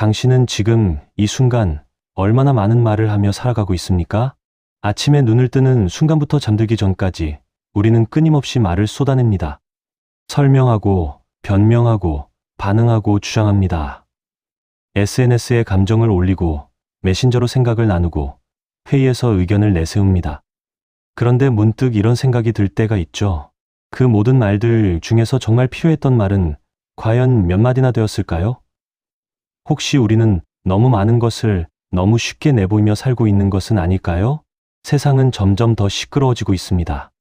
당신은 지금 이 순간 얼마나 많은 말을 하며 살아가고 있습니까? 아침에 눈을 뜨는 순간부터 잠들기 전까지 우리는 끊임없이 말을 쏟아냅니다. 설명하고, 변명하고, 반응하고 주장합니다. SNS에 감정을 올리고, 메신저로 생각을 나누고, 회의에서 의견을 내세웁니다. 그런데 문득 이런 생각이 들 때가 있죠. 그 모든 말들 중에서 정말 필요했던 말은 과연 몇 마디나 되었을까요? 혹시 우리는 너무 많은 것을 너무 쉽게 내보이며 살고 있는 것은 아닐까요? 세상은 점점 더 시끄러워지고 있습니다.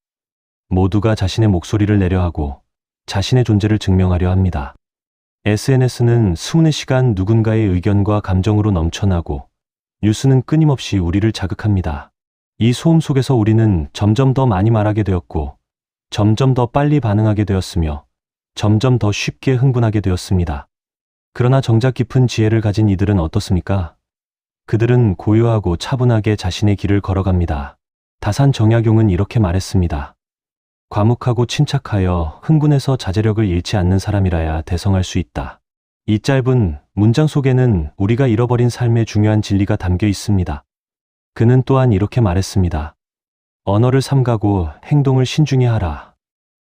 모두가 자신의 목소리를 내려 하고 자신의 존재를 증명하려 합니다. SNS는 수문의 시간 누군가의 의견과 감정으로 넘쳐나고 뉴스는 끊임없이 우리를 자극합니다. 이 소음 속에서 우리는 점점 더 많이 말하게 되었고 점점 더 빨리 반응하게 되었으며 점점 더 쉽게 흥분하게 되었습니다. 그러나 정작 깊은 지혜를 가진 이들은 어떻습니까? 그들은 고요하고 차분하게 자신의 길을 걸어갑니다. 다산 정약용은 이렇게 말했습니다. 과묵하고 침착하여 흥분해서 자제력을 잃지 않는 사람이라야 대성할 수 있다. 이 짧은 문장 속에는 우리가 잃어버린 삶의 중요한 진리가 담겨 있습니다. 그는 또한 이렇게 말했습니다. 언어를 삼가고 행동을 신중히 하라.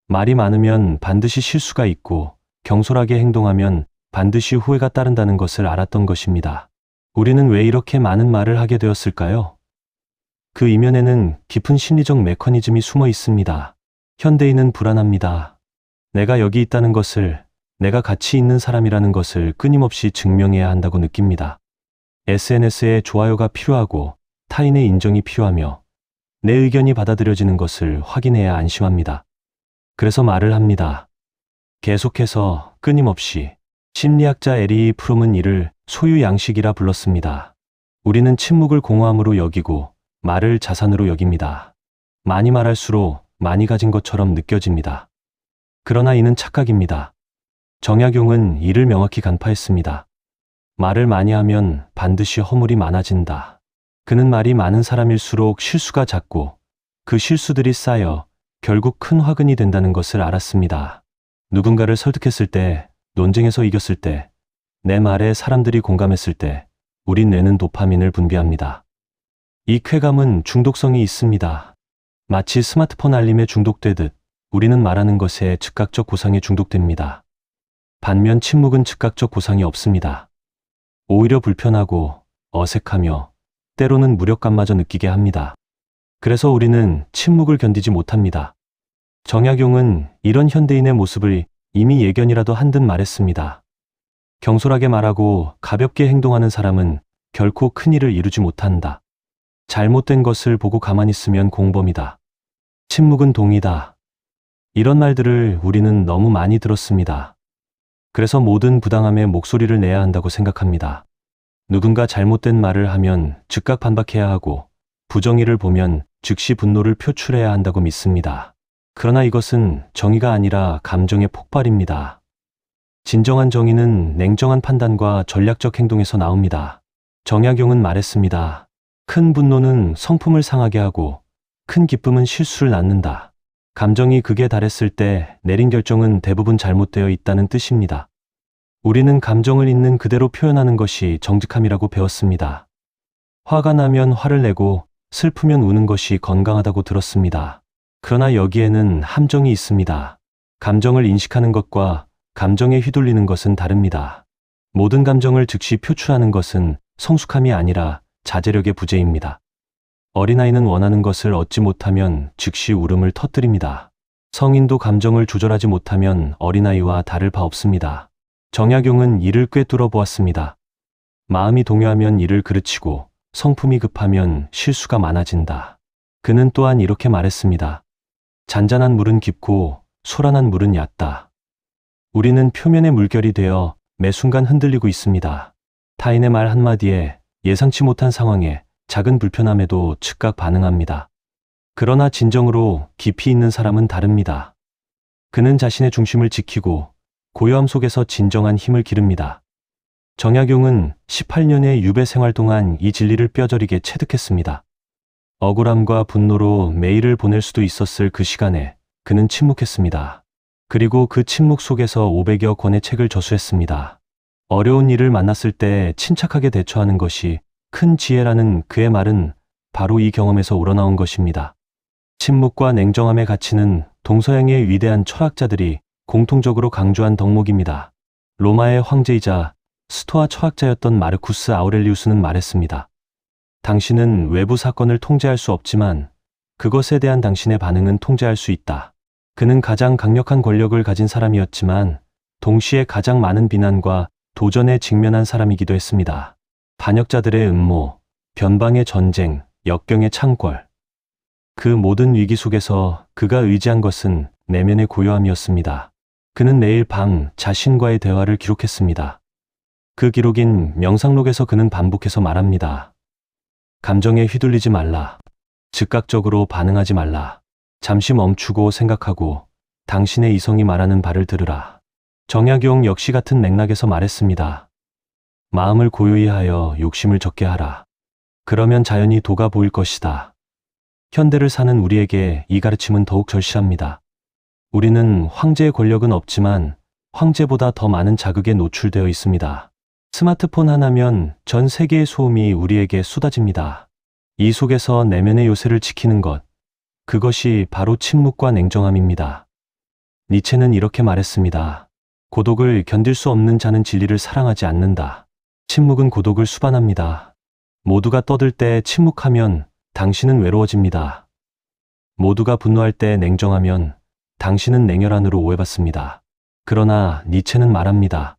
말이 많으면 반드시 실수가 있고 경솔하게 행동하면 반드시 후회가 따른다는 것을 알았던 것입니다. 우리는 왜 이렇게 많은 말을 하게 되었을까요? 그 이면에는 깊은 심리적 메커니즘이 숨어 있습니다. 현대인은 불안합니다. 내가 여기 있다는 것을, 내가 가치 있는 사람이라는 것을 끊임없이 증명해야 한다고 느낍니다. SNS에 좋아요가 필요하고 타인의 인정이 필요하며 내 의견이 받아들여지는 것을 확인해야 안심합니다. 그래서 말을 합니다. 계속해서 끊임없이 심리학자 에리 프롬은 이를 소유 양식이라 불렀습니다. 우리는 침묵을 공허함으로 여기고 말을 자산으로 여깁니다. 많이 말할수록 많이 가진 것처럼 느껴집니다. 그러나 이는 착각입니다. 정약용은 이를 명확히 간파했습니다. 말을 많이 하면 반드시 허물이 많아진다. 그는 말이 많은 사람일수록 실수가 작고 그 실수들이 쌓여 결국 큰 화근이 된다는 것을 알았습니다. 누군가를 설득했을 때, 논쟁에서 이겼을 때, 내 말에 사람들이 공감했을 때, 우린 뇌는 도파민을 분비합니다. 이 쾌감은 중독성이 있습니다. 마치 스마트폰 알림에 중독되듯 우리는 말하는 것에 즉각적 보상에 중독됩니다. 반면 침묵은 즉각적 보상이 없습니다. 오히려 불편하고 어색하며 때로는 무력감마저 느끼게 합니다. 그래서 우리는 침묵을 견디지 못합니다. 정약용은 이런 현대인의 모습을 이미 예견이라도 한 듯 말했습니다. 경솔하게 말하고 가볍게 행동하는 사람은 결코 큰 일을 이루지 못한다. 잘못된 것을 보고 가만히 있으면 공범이다. 침묵은 동이다. 이런 말들을 우리는 너무 많이 들었습니다. 그래서 모든 부당함에 목소리를 내야 한다고 생각합니다. 누군가 잘못된 말을 하면 즉각 반박해야 하고 부정의를 보면 즉시 분노를 표출해야 한다고 믿습니다. 그러나 이것은 정의가 아니라 감정의 폭발입니다. 진정한 정의는 냉정한 판단과 전략적 행동에서 나옵니다. 정약용은 말했습니다. 큰 분노는 성품을 상하게 하고 큰 기쁨은 실수를 낳는다. 감정이 극에 달했을 때 내린 결정은 대부분 잘못되어 있다는 뜻입니다. 우리는 감정을 있는 그대로 표현하는 것이 정직함이라고 배웠습니다. 화가 나면 화를 내고 슬프면 우는 것이 건강하다고 들었습니다. 그러나 여기에는 함정이 있습니다. 감정을 인식하는 것과 감정에 휘둘리는 것은 다릅니다. 모든 감정을 즉시 표출하는 것은 성숙함이 아니라 자제력의 부재입니다. 어린아이는 원하는 것을 얻지 못하면 즉시 울음을 터뜨립니다. 성인도 감정을 조절하지 못하면 어린아이와 다를 바 없습니다. 정약용은 이를 꿰뚫어 보았습니다. 마음이 동요하면 이를 그르치고 성품이 급하면 실수가 많아진다. 그는 또한 이렇게 말했습니다. 잔잔한 물은 깊고 소란한 물은 얕다. 우리는 표면의 물결이 되어 매 순간 흔들리고 있습니다. 타인의 말 한마디에 예상치 못한 상황에 작은 불편함에도 즉각 반응합니다. 그러나 진정으로 깊이 있는 사람은 다릅니다. 그는 자신의 중심을 지키고 고요함 속에서 진정한 힘을 기릅니다. 정약용은 18년의 유배 생활 동안 이 진리를 뼈저리게 체득했습니다. 억울함과 분노로 메일을 보낼 수도 있었을 그 시간에 그는 침묵했습니다. 그리고 그 침묵 속에서 500여 권의 책을 저수했습니다. 어려운 일을 만났을 때 침착하게 대처하는 것이 큰 지혜라는 그의 말은 바로 이 경험에서 우러나온 것입니다. 침묵과 냉정함의 가치는 동서양의 위대한 철학자들이 공통적으로 강조한 덕목입니다. 로마의 황제이자 스토아 철학자였던 마르쿠스 아우렐리우스는 말했습니다. 당신은 외부 사건을 통제할 수 없지만 그것에 대한 당신의 반응은 통제할 수 있다. 그는 가장 강력한 권력을 가진 사람이었지만 동시에 가장 많은 비난과 도전에 직면한 사람이기도 했습니다. 반역자들의 음모, 변방의 전쟁, 역경의 창궐. 그 모든 위기 속에서 그가 의지한 것은 내면의 고요함이었습니다. 그는 매일 밤 자신과의 대화를 기록했습니다. 그 기록인 명상록에서 그는 반복해서 말합니다. 감정에 휘둘리지 말라. 즉각적으로 반응하지 말라. 잠시 멈추고 생각하고 당신의 이성이 말하는 바를 들으라. 정약용 역시 같은 맥락에서 말했습니다. 마음을 고요히 하여 욕심을 적게 하라. 그러면 자연히 도가 보일 것이다. 현대를 사는 우리에게 이 가르침은 더욱 절실합니다. 우리는 황제의 권력은 없지만 황제보다 더 많은 자극에 노출되어 있습니다. 스마트폰 하나면 전 세계의 소음이 우리에게 쏟아집니다. 이 속에서 내면의 요새를 지키는 것, 그것이 바로 침묵과 냉정함입니다. 니체는 이렇게 말했습니다. 고독을 견딜 수 없는 자는 진리를 사랑하지 않는다. 침묵은 고독을 수반합니다. 모두가 떠들 때 침묵하면 당신은 외로워집니다. 모두가 분노할 때 냉정하면 당신은 냉혈한으로 오해받습니다. 그러나 니체는 말합니다.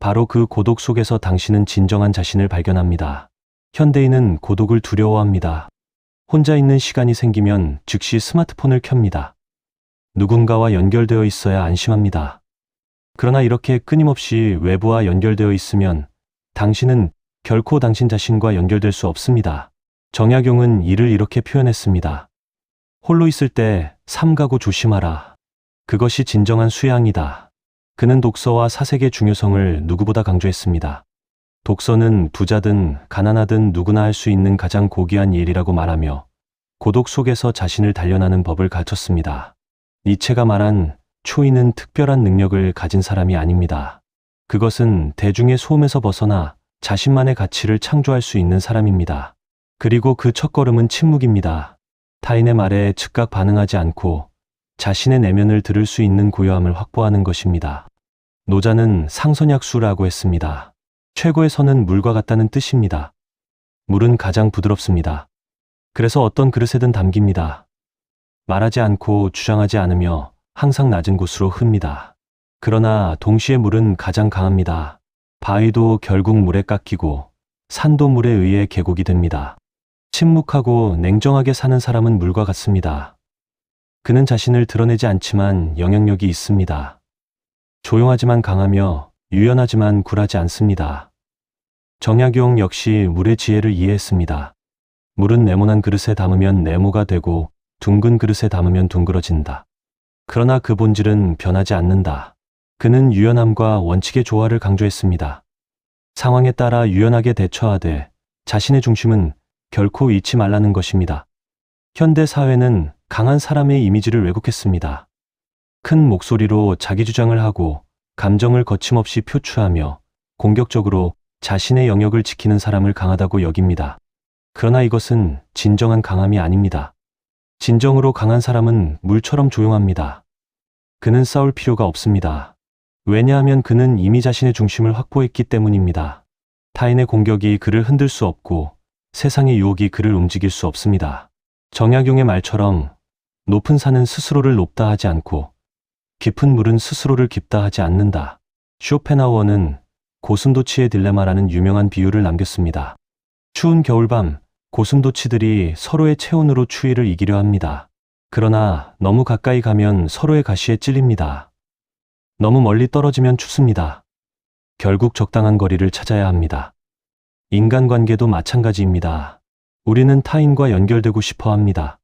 바로 그 고독 속에서 당신은 진정한 자신을 발견합니다. 현대인은 고독을 두려워합니다. 혼자 있는 시간이 생기면 즉시 스마트폰을 켭니다. 누군가와 연결되어 있어야 안심합니다. 그러나 이렇게 끊임없이 외부와 연결되어 있으면 당신은 결코 당신 자신과 연결될 수 없습니다. 정약용은 이를 이렇게 표현했습니다. 홀로 있을 때 삼가고 조심하라. 그것이 진정한 수양이다. 그는 독서와 사색의 중요성을 누구보다 강조했습니다. 독서는 부자든 가난하든 누구나 할 수 있는 가장 고귀한 일이라고 말하며 고독 속에서 자신을 단련하는 법을 가르쳤습니다. 니체가 말한 초인은 특별한 능력을 가진 사람이 아닙니다. 그것은 대중의 소음에서 벗어나 자신만의 가치를 창조할 수 있는 사람입니다. 그리고 그 첫걸음은 침묵입니다. 타인의 말에 즉각 반응하지 않고 자신의 내면을 들을 수 있는 고요함을 확보하는 것입니다. 노자는 상선약수라고 했습니다. 최고의 선은 물과 같다는 뜻입니다. 물은 가장 부드럽습니다. 그래서 어떤 그릇에든 담깁니다. 말하지 않고 주장하지 않으며 항상 낮은 곳으로 흡니다. 그러나 동시에 물은 가장 강합니다. 바위도 결국 물에 깎이고 산도 물에 의해 계곡이 됩니다. 침묵하고 냉정하게 사는 사람은 물과 같습니다. 그는 자신을 드러내지 않지만 영향력이 있습니다. 조용하지만 강하며 유연하지만 굴하지 않습니다. 정약용 역시 물의 지혜를 이해했습니다. 물은 네모난 그릇에 담으면 네모가 되고 둥근 그릇에 담으면 둥그러진다. 그러나 그 본질은 변하지 않는다. 그는 유연함과 원칙의 조화를 강조했습니다. 상황에 따라 유연하게 대처하되 자신의 중심은 결코 잃지 말라는 것입니다. 현대 사회는 강한 사람의 이미지를 왜곡했습니다. 큰 목소리로 자기 주장을 하고 감정을 거침없이 표출하며 공격적으로 자신의 영역을 지키는 사람을 강하다고 여깁니다. 그러나 이것은 진정한 강함이 아닙니다. 진정으로 강한 사람은 물처럼 조용합니다. 그는 싸울 필요가 없습니다. 왜냐하면 그는 이미 자신의 중심을 확보했기 때문입니다. 타인의 공격이 그를 흔들 수 없고 세상의 유혹이 그를 움직일 수 없습니다. 정약용의 말처럼 높은 산은 스스로를 높다 하지 않고 깊은 물은 스스로를 깊다 하지 않는다. 쇼펜하우어는 고슴도치의 딜레마라는 유명한 비유를 남겼습니다. 추운 겨울밤, 고슴도치들이 서로의 체온으로 추위를 이기려 합니다. 그러나 너무 가까이 가면 서로의 가시에 찔립니다. 너무 멀리 떨어지면 춥습니다. 결국 적당한 거리를 찾아야 합니다. 인간관계도 마찬가지입니다. 우리는 타인과 연결되고 싶어 합니다.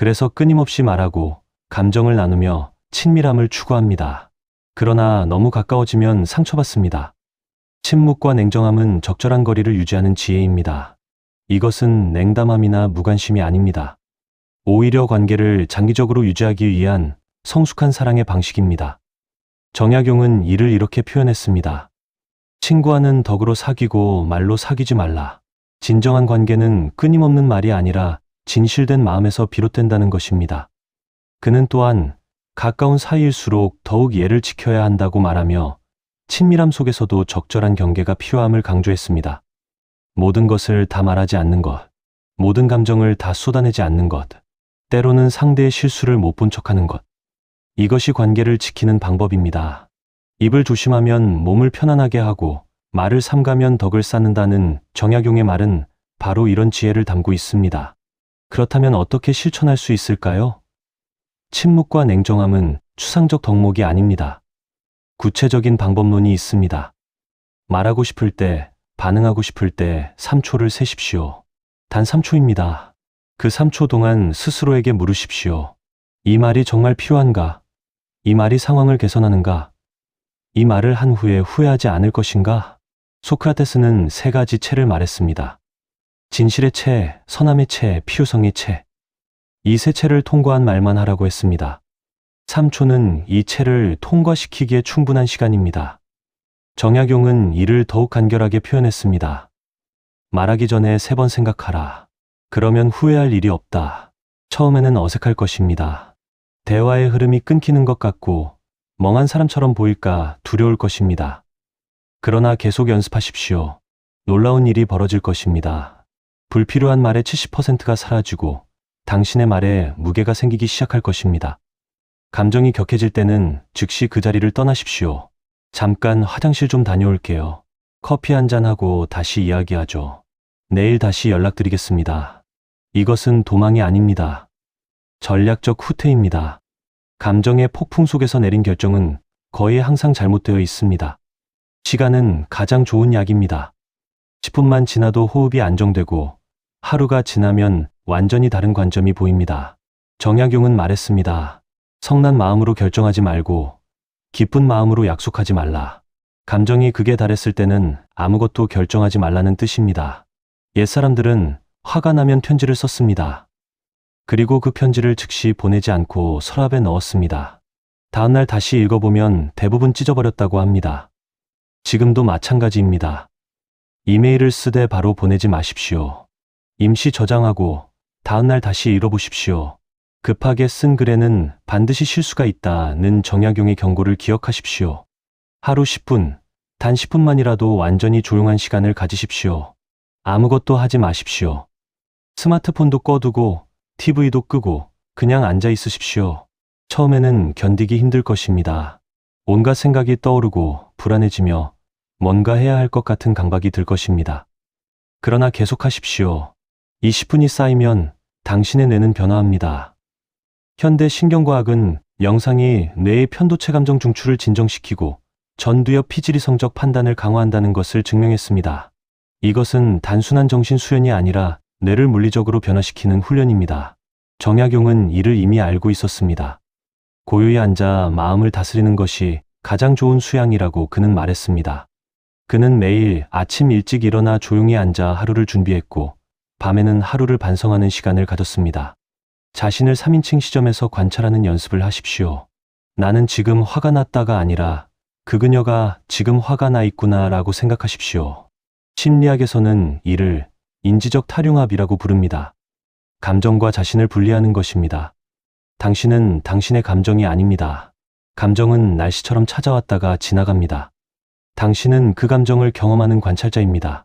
그래서 끊임없이 말하고 감정을 나누며 친밀함을 추구합니다. 그러나 너무 가까워지면 상처받습니다. 침묵과 냉정함은 적절한 거리를 유지하는 지혜입니다. 이것은 냉담함이나 무관심이 아닙니다. 오히려 관계를 장기적으로 유지하기 위한 성숙한 사랑의 방식입니다. 정약용은 이를 이렇게 표현했습니다. 친구와는 덕으로 사귀고 말로 사귀지 말라. 진정한 관계는 끊임없는 말이 아니라 진실된 마음에서 비롯된다는 것입니다. 그는 또한 가까운 사이일수록 더욱 예를 지켜야 한다고 말하며 친밀함 속에서도 적절한 경계가 필요함을 강조했습니다. 모든 것을 다 말하지 않는 것, 모든 감정을 다 쏟아내지 않는 것, 때로는 상대의 실수를 못 본 척하는 것. 이것이 관계를 지키는 방법입니다. 입을 조심하면 몸을 편안하게 하고 말을 삼가면 덕을 쌓는다는 정약용의 말은 바로 이런 지혜를 담고 있습니다. 그렇다면 어떻게 실천할 수 있을까요? 침묵과 냉정함은 추상적 덕목이 아닙니다. 구체적인 방법론이 있습니다. 말하고 싶을 때, 반응하고 싶을 때 3초를 세십시오. 단 3초입니다. 그 3초 동안 스스로에게 물으십시오. 이 말이 정말 필요한가? 이 말이 상황을 개선하는가? 이 말을 한 후에 후회하지 않을 것인가? 소크라테스는 세 가지 채를 말했습니다. 진실의 채, 선함의 채, 피우성의 채. 이 세 채를 통과한 말만 하라고 했습니다. 3초는 이 채를 통과시키기에 충분한 시간입니다. 정약용은 이를 더욱 간결하게 표현했습니다. 말하기 전에 세 번 생각하라. 그러면 후회할 일이 없다. 처음에는 어색할 것입니다. 대화의 흐름이 끊기는 것 같고 멍한 사람처럼 보일까 두려울 것입니다. 그러나 계속 연습하십시오. 놀라운 일이 벌어질 것입니다. 불필요한 말의 70%가 사라지고 당신의 말에 무게가 생기기 시작할 것입니다. 감정이 격해질 때는 즉시 그 자리를 떠나십시오. 잠깐 화장실 좀 다녀올게요. 커피 한 잔하고 다시 이야기하죠. 내일 다시 연락드리겠습니다. 이것은 도망이 아닙니다. 전략적 후퇴입니다. 감정의 폭풍 속에서 내린 결정은 거의 항상 잘못되어 있습니다. 시간은 가장 좋은 약입니다. 10분만 지나도 호흡이 안정되고 하루가 지나면 완전히 다른 관점이 보입니다. 정약용은 말했습니다. 성난 마음으로 결정하지 말고 기쁜 마음으로 약속하지 말라. 감정이 극에 달했을 때는 아무것도 결정하지 말라는 뜻입니다. 옛사람들은 화가 나면 편지를 썼습니다. 그리고 그 편지를 즉시 보내지 않고 서랍에 넣었습니다. 다음날 다시 읽어보면 대부분 찢어버렸다고 합니다. 지금도 마찬가지입니다. 이메일을 쓰되 바로 보내지 마십시오. 임시 저장하고 다음날 다시 읽어보십시오. 급하게 쓴 글에는 반드시 실수가 있다는 정약용의 경고를 기억하십시오. 하루 10분, 단 10분만이라도 완전히 조용한 시간을 가지십시오. 아무것도 하지 마십시오. 스마트폰도 꺼두고 TV도 끄고 그냥 앉아 있으십시오. 처음에는 견디기 힘들 것입니다. 온갖 생각이 떠오르고 불안해지며 뭔가 해야 할 것 같은 강박이 들 것입니다. 그러나 계속하십시오. 이 10분이 쌓이면 당신의 뇌는 변화합니다. 현대 신경과학은 영상이 뇌의 편도체 감정 중추를 진정시키고 전두엽 피지리 성적 판단을 강화한다는 것을 증명했습니다. 이것은 단순한 정신 수련이 아니라 뇌를 물리적으로 변화시키는 훈련입니다. 정약용은 이를 이미 알고 있었습니다. 고요히 앉아 마음을 다스리는 것이 가장 좋은 수양이라고 그는 말했습니다. 그는 매일 아침 일찍 일어나 조용히 앉아 하루를 준비했고 밤에는 하루를 반성하는 시간을 가졌습니다. 자신을 3인칭 시점에서 관찰하는 연습을 하십시오. 나는 지금 화가 났다가 아니라 그 그녀가 지금 화가 나 있구나 라고 생각하십시오. 심리학에서는 이를 인지적 탈용합이라고 부릅니다. 감정과 자신을 분리하는 것입니다. 당신은 당신의 감정이 아닙니다. 감정은 날씨처럼 찾아왔다가 지나갑니다. 당신은 그 감정을 경험하는 관찰자입니다.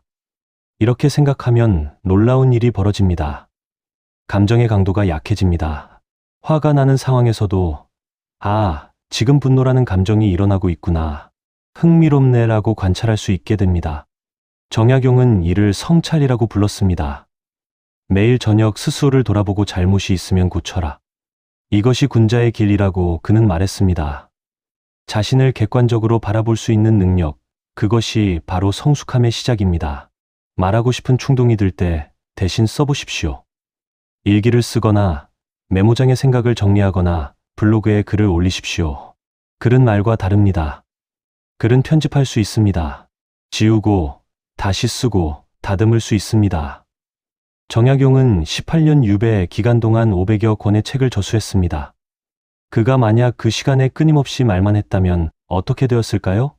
이렇게 생각하면 놀라운 일이 벌어집니다. 감정의 강도가 약해집니다. 화가 나는 상황에서도, 아, 지금 분노라는 감정이 일어나고 있구나. 흥미롭네라고 관찰할 수 있게 됩니다. 정약용은 이를 성찰이라고 불렀습니다. 매일 저녁 스스로를 돌아보고 잘못이 있으면 고쳐라. 이것이 군자의 길이라고 그는 말했습니다. 자신을 객관적으로 바라볼 수 있는 능력, 그것이 바로 성숙함의 시작입니다. 말하고 싶은 충동이 들 때 대신 써보십시오. 일기를 쓰거나 메모장에 생각을 정리하거나 블로그에 글을 올리십시오. 글은 말과 다릅니다. 글은 편집할 수 있습니다. 지우고 다시 쓰고 다듬을 수 있습니다. 정약용은 18년 유배 기간 동안 500여 권의 책을 저수했습니다. 그가 만약 그 시간에 끊임없이 말만 했다면 어떻게 되었을까요?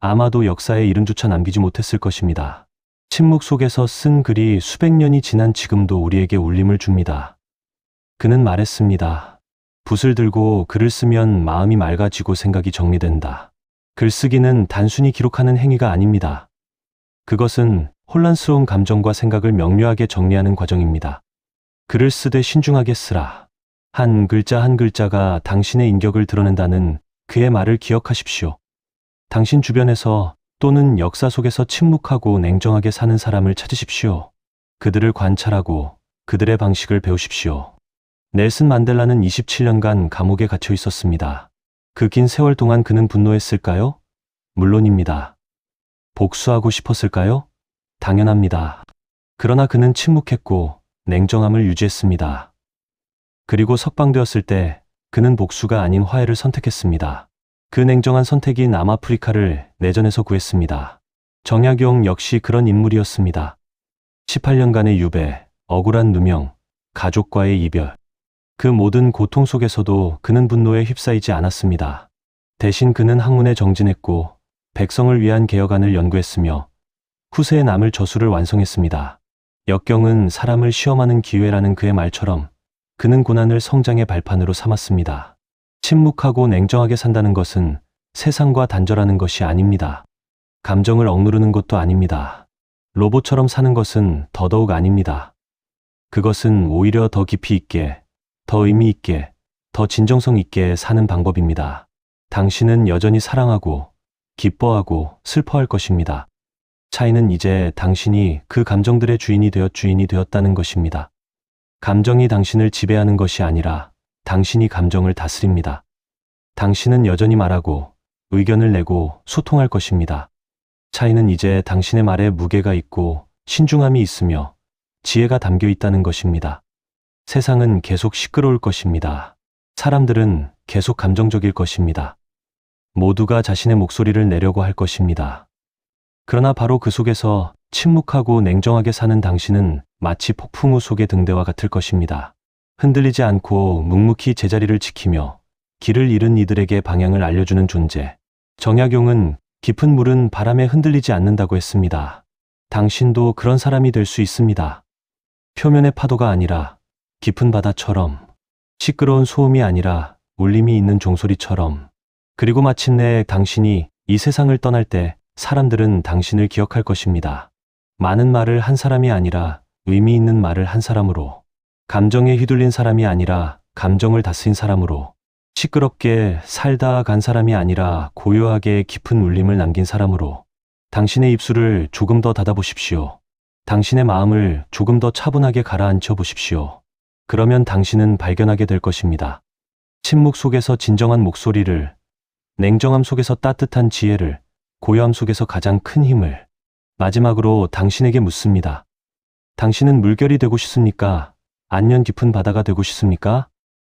아마도 역사에 이름조차 남기지 못했을 것입니다. 침묵 속에서 쓴 글이 수백 년이 지난 지금도 우리에게 울림을 줍니다. 그는 말했습니다. 붓을 들고 글을 쓰면 마음이 맑아지고 생각이 정리된다. 글쓰기는 단순히 기록하는 행위가 아닙니다. 그것은 혼란스러운 감정과 생각을 명료하게 정리하는 과정입니다. 글을 쓰되 신중하게 쓰라. 한 글자 한 글자가 당신의 인격을 드러낸다는 그의 말을 기억하십시오. 당신 주변에서 또는 역사 속에서 침묵하고 냉정하게 사는 사람을 찾으십시오. 그들을 관찰하고 그들의 방식을 배우십시오. 넬슨 만델라는 27년간 감옥에 갇혀 있었습니다. 그 긴 세월 동안 그는 분노했을까요? 물론입니다. 복수하고 싶었을까요? 당연합니다. 그러나 그는 침묵했고 냉정함을 유지했습니다. 그리고 석방되었을 때 그는 복수가 아닌 화해를 선택했습니다. 그 냉정한 선택이 남아프리카를 내전에서 구했습니다. 정약용 역시 그런 인물이었습니다. 18년간의 유배, 억울한 누명, 가족과의 이별. 그 모든 고통 속에서도 그는 분노에 휩싸이지 않았습니다. 대신 그는 학문에 정진했고 백성을 위한 개혁안을 연구했으며 후세에 남을 저술을 완성했습니다. 역경은 사람을 시험하는 기회라는 그의 말처럼 그는 고난을 성장의 발판으로 삼았습니다. 침묵하고 냉정하게 산다는 것은 세상과 단절하는 것이 아닙니다. 감정을 억누르는 것도 아닙니다. 로봇처럼 사는 것은 더더욱 아닙니다. 그것은 오히려 더 깊이 있게, 더 의미 있게, 더 진정성 있게 사는 방법입니다. 당신은 여전히 사랑하고, 기뻐하고, 슬퍼할 것입니다. 차이는 이제 당신이 그 감정들의 주인이 되어 주인이 되었다는 것입니다. 감정이 당신을 지배하는 것이 아니라 당신이 감정을 다스립니다. 당신은 여전히 말하고 의견을 내고 소통할 것입니다. 차이는 이제 당신의 말에 무게가 있고 신중함이 있으며 지혜가 담겨 있다는 것입니다. 세상은 계속 시끄러울 것입니다. 사람들은 계속 감정적일 것입니다. 모두가 자신의 목소리를 내려고 할 것입니다. 그러나 바로 그 속에서 침묵하고 냉정하게 사는 당신은 마치 폭풍우 속의 등대와 같을 것입니다. 흔들리지 않고 묵묵히 제자리를 지키며 길을 잃은 이들에게 방향을 알려주는 존재. 정약용은 깊은 물은 바람에 흔들리지 않는다고 했습니다. 당신도 그런 사람이 될 수 있습니다. 표면의 파도가 아니라 깊은 바다처럼, 시끄러운 소음이 아니라 울림이 있는 종소리처럼, 그리고 마침내 당신이 이 세상을 떠날 때 사람들은 당신을 기억할 것입니다. 많은 말을 한 사람이 아니라 의미 있는 말을 한 사람으로, 감정에 휘둘린 사람이 아니라 감정을 다스린 사람으로, 시끄럽게 살다 간 사람이 아니라 고요하게 깊은 울림을 남긴 사람으로, 당신의 입술을 조금 더 닫아보십시오. 당신의 마음을 조금 더 차분하게 가라앉혀 보십시오. 그러면 당신은 발견하게 될 것입니다. 침묵 속에서 진정한 목소리를, 냉정함 속에서 따뜻한 지혜를, 고요함 속에서 가장 큰 힘을, 마지막으로 당신에게 묻습니다. 당신은 물결이 되고 싶습니까? 안녕 깊은 바다가 되고 싶습니까?